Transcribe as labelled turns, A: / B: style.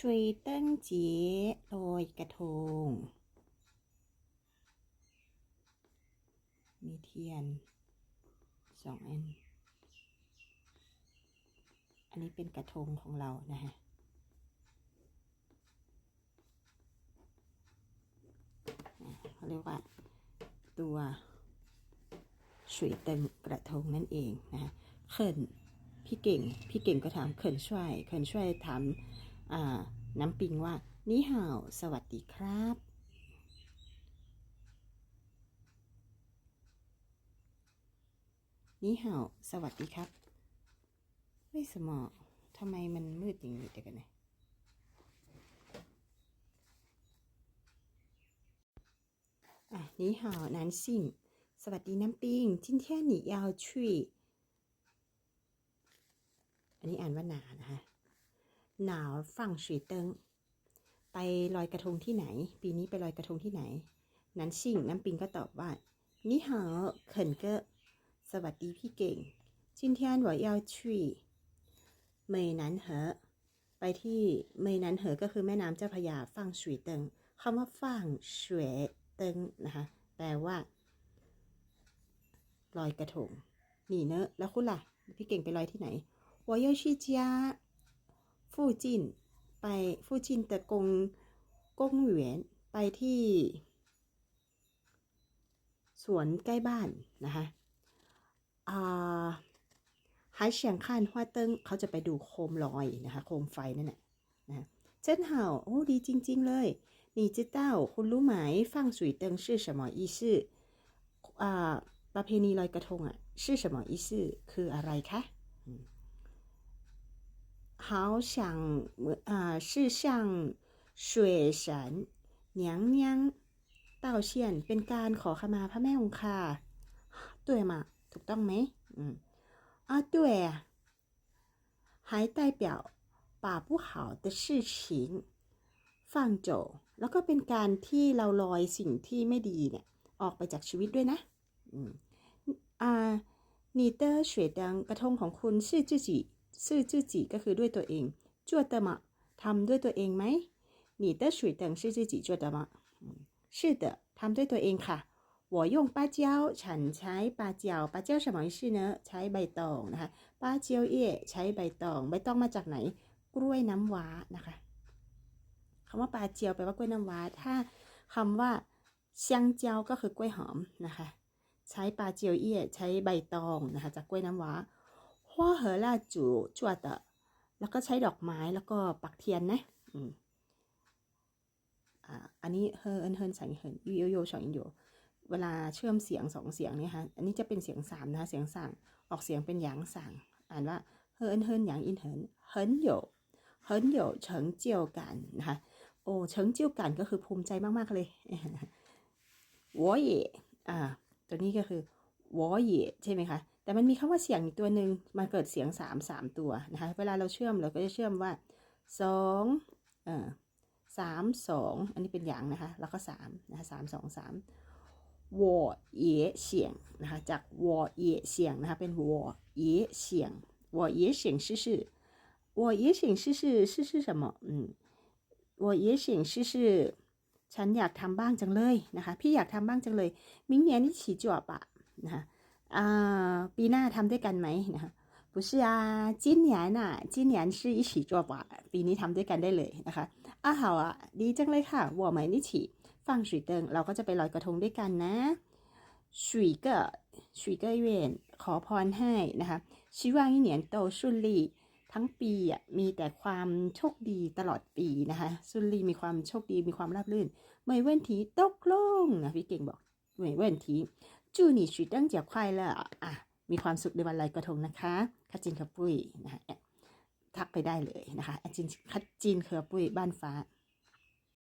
A: ชุยเติ้งเจี๋ลอยกระทง มีเทียนสองอัน อันนี้เป็นกระทงของเรานะฮะเขาเรียกว่าตัวสวยเต็มกระทงนั่นเองนะเขินพี่เก่ง พี่เก่งก็ถามเขินช่วยเขินช่วยถาม น้ำปิงว่า นี่ห่าวสวัสดีครับ นี่ห่าวสวัสดีครับไม่สมอทำไมมันมืดอย่างนี้เดี๋ยวกันนะอ่ะนี่ห่าวนันซิ่ง สวัสดีน้ำปิง今天你要去อันนี้อ่านว่าหนานะคะ หนาวฝั่ง水灯ไปลอยกระทงที่ไหน ปีนี้ไปลอยกระทงที่ไหน นั้นสิ่งน้ำปิงก็ตอบว่านี่หาเขินเกอสวัสดีพี่เก่ง今天我要去เมยนันเหอไปที่เมยนันเหอก็คือแม่น้ำเจ้าพระยาฝั่งสวยเติงคำว่าฝั่งสวยเติงนะคะ แปลว่า ลอยกระทงนี่เนอะแล้วคุณล่ะ พี่เก่งไปลอยที่ไหน我要去家 ฟู่จินไปฟู่จินแต่กงกงเหวียนไปที่ สวนใกล้บ้านนะคะหายเฉียงข้านหัวเติ้งเขาจะไปดูโคมลอยนะคะ โคมไฟนั่นแหละนะเจิ้นเห่าโอ้ดีจริง ๆ เลยนี่จิเต้าคุณรู้ไหมฟังสุยเติ้งชื่อสมออีชื่อประเพณีลอยกระทงอะชื่อสมออีชื่อคืออะไรคะ 好想啊、是向水神娘娘道歉เป็นการขอขมาพระแม่คงคา对吗ถูกต้องไหมอืม啊对啊还代表把不好的事情放走แล้วก็เป็นการที่เราลอยสิ่งที่ไม่ดีเนี่ย ออกไปจากชีวิตด้วยนะ อืมอ่า你的水灯กระทงของคุณ是 自己是自己ก็คือด้วยตัวเอง做的吗ทำด้วยตัวเองไหม你的水灯是自己做的吗嗯是的ทำด้วยตัวเองค่ะ我用芭蕉ฉันใช้芭蕉芭蕉什么意思呢ใช้ใบตองนะคะ芭蕉叶ใช้ใบตองใบตองมาจากไหน กล้วยน้ำว้านะคะคำว่าปลาเจียวแปลว่ากล้วยน้ำว้า ถ้าคำว่าเซียงเจียวก็คือกล้วยหอมนะคะ ใช้ปลาเจียวเอี้ยใช้ใบตองนะคะจากกล้วยน้ำว้า หัวเหอล่าจูจวดอะแล้วก็ใช้ดอกไม้แล้วก็ปักเทียนนะอืมอ่าอันนี้เฮอเอินเฮินสังเหินยูโยโยสองโยเวลาเชื่อมเสียงสองเสียงเนี่ยค่ะอันนี้จะเป็นเสียงสามนะคะเสียงสั่งออกเสียงเป็นหยางสั่ง อ่านว่าเฮอเอินเฮินหยางอินเหินเหินโยเหินโยเฉิงเจียวกันนะคะโอ้เฉิงเจียวกันก็คือภูมิใจมากๆเลย我也อ่าตัวนี้ก็คือวอเย่ใช่ไหมคะ แต่มันมีคำว่าเสียงอีกตัวหนึ่งมาเกิดเสียงสามสามตัวนะคะเวลาเราเชื่อมเราก็จะเชื่อมว่าสองเอ่อสามสองอันนี้เป็นอย่างนะคะแล้วก็สามนะคะสามสองสามวอเอเสียงนะคะจากวอเอเสียงนะคะเป็นวอเอเสียงวอเยเสียงชื่อชื่อวอเสียงชื่อชื่อชื่อชื่อ什么อืมวอเยเสียงชื่ฉันอยากทำบ้างจังเลยนะคะพี่อยากทำบ้างจังเลยมิงเนีนี่ฉีจั่วปะนะคะ ปีหน้าทำด้วยกันไหมนะคะ不是啊今年น่ะ今年是一起做吧ปีนี้ทำด้วยกันได้เลยนะคะอ่ะ好啊ดีจังเลยค่ะ我们一起放水灯เราก็จะไปลอยกระทงด้วยกันนะ水个水个愿ขอพรให้นะคะ希望一年都顺利ทั้งปีอ่ะมีแต่ความโชคดีตลอดปีนะคะสุลีมีความโชคดีมีความราบรื่นไม่เว้นทีตกลงนะพี่เก่งบอกไม่เว้นที จูนี่ชุดตั้งเจียบควายละอะมีความสุขในวันลอยกระทงนะคะคัจจินคาปุ้ยนะคะทักไปได้เลยนะคะแอดจินคัจจินเคอปุ้ยบ้านฟ้า